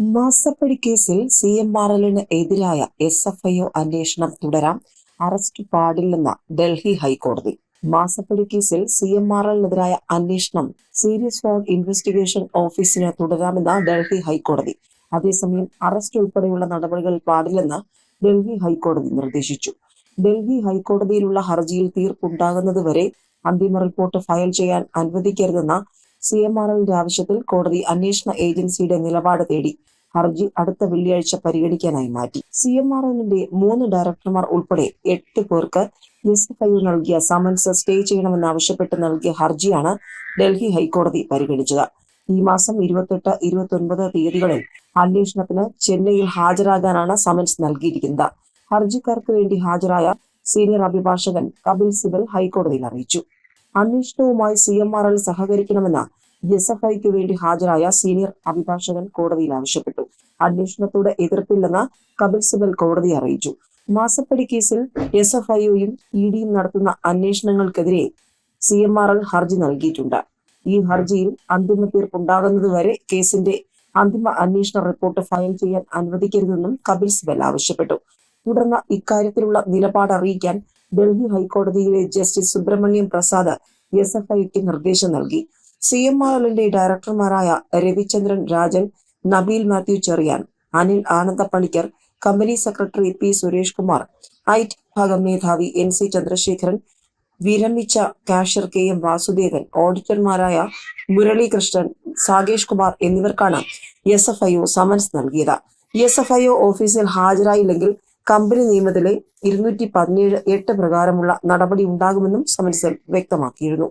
മാസപ്പടി കേസിൽ C M R എല്ലിന് എതിരായ എസ് എഫ് ഐ ഒ അന്വേഷണം തുടരാം അറസ്റ്റ് പാടില്ലെന്ന ഡൽഹി ഹൈക്കോടതി. മാസപ്പടി കേസിൽ സി എം ആർ എല്ലിനെതിരായ അന്വേഷണം സീരിയസ് ഫ്രോഡ് ഇൻവെസ്റ്റിഗേഷൻ ഓഫീസിന് തുടരാമെന്ന ഡൽഹി ഹൈക്കോടതി. അതേസമയം അറസ്റ്റ് ഉൾപ്പെടെയുള്ള നടപടികൾ പാടില്ലെന്ന് ഡൽഹി ഹൈക്കോടതി നിർദ്ദേശിച്ചു. ഡൽഹി ഹൈക്കോടതിയിലുള്ള ഹർജിയിൽ തീർപ്പുണ്ടാകുന്നതുവരെ അന്തിമ റിപ്പോർട്ട് ഫയൽ ചെയ്യാൻ അനുവദിക്കരുതെന്ന സി എം ആർ എല്ലിന്റെ ആവശ്യത്തിൽ കോടതി അന്വേഷണ ഏജൻസിയുടെ നിലപാട് തേടി ഹർജി അടുത്ത വെള്ളിയാഴ്ച പരിഗണിക്കാനായി മാറ്റി. സി എം ആർ എല്ലിന്റെ മൂന്ന് ഡയറക്ടർമാർ ഉൾപ്പെടെ എട്ട് പേർക്ക് എസ് നൽകിയ സമൻസ് സ്റ്റേ ചെയ്യണമെന്നാവശ്യപ്പെട്ട് നൽകിയ ഹർജിയാണ് ഡൽഹി ഹൈക്കോടതി പരിഗണിച്ചത്. ഈ മാസം ഇരുപത്തെട്ട് ഇരുപത്തി ഒൻപത് തീയതികളിൽ അന്വേഷണത്തിന് ചെന്നൈയിൽ ഹാജരാകാനാണ് സമൻസ് നൽകിയിരിക്കുന്നത്. ഹർജിക്കാർക്ക് വേണ്ടി ഹാജരായ സീനിയർ അഭിഭാഷകൻ കപിൽ സിബൽ ഹൈക്കോടതിയിൽ അറിയിച്ചു. അന്വേഷണവുമായി സി എം ആർ എൽ സഹകരിക്കണമെന്ന് എസ് എഫ് ഐക്ക് വേണ്ടി ഹാജരായ സീനിയർ അഭിഭാഷകൻ കോടതിയിൽ ആവശ്യപ്പെട്ടു. അന്വേഷണത്തോട് എതിർപ്പില്ലെന്ന് കപിൽ സിബൽ കോടതി അറിയിച്ചു. മാസപ്പടി കേസിൽ എസ് എഫ് ഐയും ഇ ഡിയും നടത്തുന്ന അന്വേഷണങ്ങൾക്കെതിരെ സി എം ആർ എൽ ഹർജി നൽകിയിട്ടുണ്ട്. ഈ ഹർജിയിൽ അന്തിമ തീർപ്പുണ്ടാകുന്നതുവരെ കേസിന്റെ അന്തിമ അന്വേഷണ റിപ്പോർട്ട് ഫയൽ ചെയ്യാൻ അനുവദിക്കരുതെന്നും കപിൽ സിബൽ ആവശ്യപ്പെട്ടു. തുടർന്ന് ഇക്കാര്യത്തിലുള്ള നിലപാട് അറിയിക്കാൻ ഡൽഹി ഹൈക്കോടതിയിലെ justice Subrahmanyam Prasad S F ഐക്ക് നിർദ്ദേശം നൽകി. സി എം ആർ എല്ലിന്റെ ഡയറക്ടർമാരായ Ravichandran Rajan Nabeel Mathew Cherian Anil Ananda Panicker company secretary P Suresh Kumar I T വിഭാഗം മേധാവി എൻ സി ചന്ദ്രശേഖരൻ വിരമിച്ച കാഷ്യർ കെ എം വാസുദേവൻ ഓഡിറ്റർമാരായ മുരളീകൃഷ്ണൻ സാഗേഷ് കുമാർ എന്നിവർക്കാണ് S F I O summons നൽകിയത്. എസ് എഫ് ഐ ഒ ഓഫീസിൽ ഹാജരായില്ലെങ്കിൽ കമ്പനി നിയമത്തിലെ ഇരുന്നൂറ്റി പതിനേഴ് എട്ട് പ്രകാരമുള്ള നടപടി ഉണ്ടാകുമെന്നും സമൻസിൽ വ്യക്തമാക്കിയിരുന്നു.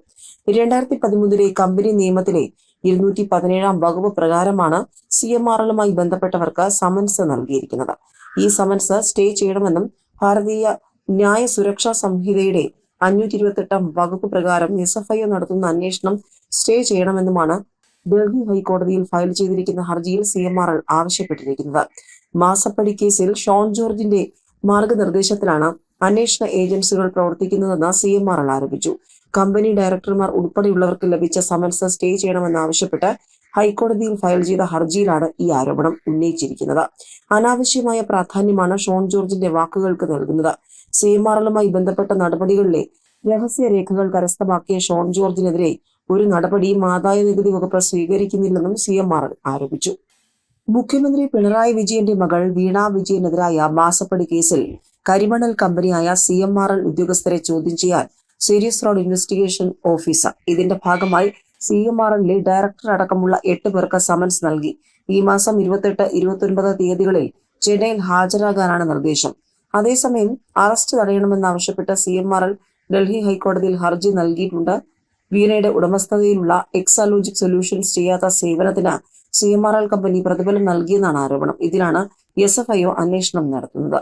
രണ്ടായിരത്തി പതിമൂന്നിലെ കമ്പനി നിയമത്തിലെ ഇരുന്നൂറ്റി പതിനേഴാം വകുപ്പ് പ്രകാരമാണ് സി എം ആർ എല്ലുമായി ബന്ധപ്പെട്ടവർക്ക് സമൻസ് നൽകിയിരിക്കുന്നത്. ഈ സമൻസ് സ്റ്റേ ചെയ്യണമെന്നും ഭാരതീയ ന്യായ സുരക്ഷാ സംഹിതയുടെ അഞ്ഞൂറ്റി ഇരുപത്തെട്ടാം വകുപ്പ് പ്രകാരം എസ് നടത്തുന്ന അന്വേഷണം സ്റ്റേ ചെയ്യണമെന്നുമാണ് ഡൽഹി ഹൈക്കോടതിയിൽ ഫയൽ ചെയ്തിരിക്കുന്ന ഹർജിയിൽ സി എം ആർ എൽ ആവശ്യപ്പെട്ടിരിക്കുന്നത്. മാസപ്പടി കേസിൽ ഷോൺ ജോർജിന്റെ മാർഗനിർദ്ദേശത്തിലാണ് അന്വേഷണ ഏജൻസികൾ പ്രവർത്തിക്കുന്നതെന്ന് സി എം ആർ എൽ ആരോപിച്ചു. കമ്പനി ഡയറക്ടർമാർ ഉൾപ്പെടെയുള്ളവർക്ക് ലഭിച്ച സമൻസ് സ്റ്റേ ചെയ്യണമെന്നാവശ്യപ്പെട്ട് ഹൈക്കോടതിയിൽ ഫയൽ ചെയ്ത ഹർജിയിലാണ് ഈ ആരോപണം ഉന്നയിച്ചിരിക്കുന്നത്. അനാവശ്യമായ പ്രാധാന്യമാണ് ഷോൺ ജോർജിന്റെ വാക്കുകൾക്ക് നൽകുന്നത്. സി എം ബന്ധപ്പെട്ട നടപടികളിലെ രഹസ്യരേഖകൾ കരസ്ഥമാക്കിയ ഷോൺ ജോർജിനെതിരെ ഒരു നടപടിയും ആദായ നികുതി വകുപ്പ് സ്വീകരിക്കുന്നില്ലെന്നും സി എം ആർ ആരോപിച്ചു. മുഖ്യമന്ത്രി പിണറായി വിജയന്റെ മകൾ വീണ വിജയനെതിരായ മാസപ്പടി കേസിൽ കരിമണൽ കമ്പനിയായ സി ഉദ്യോഗസ്ഥരെ ചോദ്യം ചെയ്യാൻ സീരിയസ് റോഡ് ഇൻവെസ്റ്റിഗേഷൻ ഓഫീസർ. ഇതിന്റെ ഭാഗമായി സി എം ആർ ഡയറക്ടർ അടക്കമുള്ള എട്ട് പേർക്ക് സമൻസ് നൽകി. ഈ മാസം ഇരുപത്തെട്ട് ഇരുപത്തൊൻപത് തീയതികളിൽ ചെന്നൈയിൽ ഹാജരാകാനാണ് നിർദ്ദേശം. അതേസമയം arrest തടയണമെന്നാവശ്യപ്പെട്ട് C M R L Delhi ഹൈക്കോടതിയിൽ ഹർജി നൽകിയിട്ടുണ്ട്. വീണയുടെ ഉടമസ്ഥതയിലുള്ള എക്സാലോജിക് സൊല്യൂഷൻസ് ചെയ്യാത്ത സേവനത്തിന് C M R L company പ്രതിഫലം നൽകിയെന്നാണ് ആരോപണം. ഇതിലാണ് എസ് എഫ് ഐ ഒ അന്വേഷണം നടത്തുന്നത്.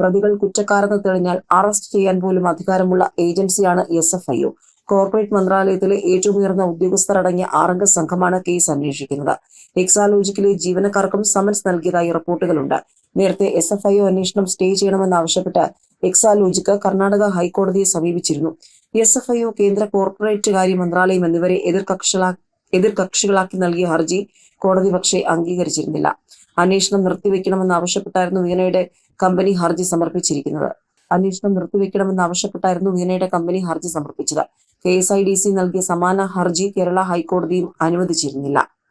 പ്രതികൾ കുറ്റക്കാരെന്ന് തെളിഞ്ഞാൽ അറസ്റ്റ് ചെയ്യാൻ പോലും അധികാരമുള്ള ഏജൻസിയാണ് എസ് എഫ് ഐ കോർപ്പറേറ്റ് മന്ത്രാലയത്തിലെ ഏറ്റവും ഉയർന്ന ഉദ്യോഗസ്ഥർ അടങ്ങിയ ആറംഗ സംഘമാണ് കേസ് അന്വേഷിക്കുന്നത്. എക്സാലോജിക്കിലെ ജീവനക്കാർക്കും സമൻസ് നൽകിയതായി റിപ്പോർട്ടുകളുണ്ട്. നേരത്തെ എസ് എഫ് ഐ അന്വേഷണം സ്റ്റേ ചെയ്യണമെന്നാവശ്യപ്പെട്ട് എക്സാലോജിക്ക് കർണാടക ഹൈക്കോടതിയെ സമീപിച്ചിരുന്നു. എസ് എഫ് ഐ കേന്ദ്ര കോർപ്പറേറ്റ് കാര്യ മന്ത്രാലയം എന്നിവരെ എതിർകക്ഷികളാ എതിർകക്ഷികളാക്കി നൽകിയ ഹർജി കോടതി പക്ഷേ അംഗീകരിച്ചിരുന്നില്ല. അന്വേഷണം നിർത്തിവെക്കണമെന്ന് ആവശ്യപ്പെട്ടായിരുന്നു വീണയുടെ കമ്പനി ഹർജി സമർപ്പിച്ചിരിക്കുന്നത്. അന്വേഷണം നിർത്തിവെക്കണമെന്ന് ആവശ്യപ്പെട്ടായിരുന്നു വീണയുടെ കമ്പനി ഹർജി സമർപ്പിച്ചത്. K S I D C നൽകിയ സമാന ഹർജി കേരള ഹൈക്കോടതിയും അനുവദിച്ചിരുന്നില്ല.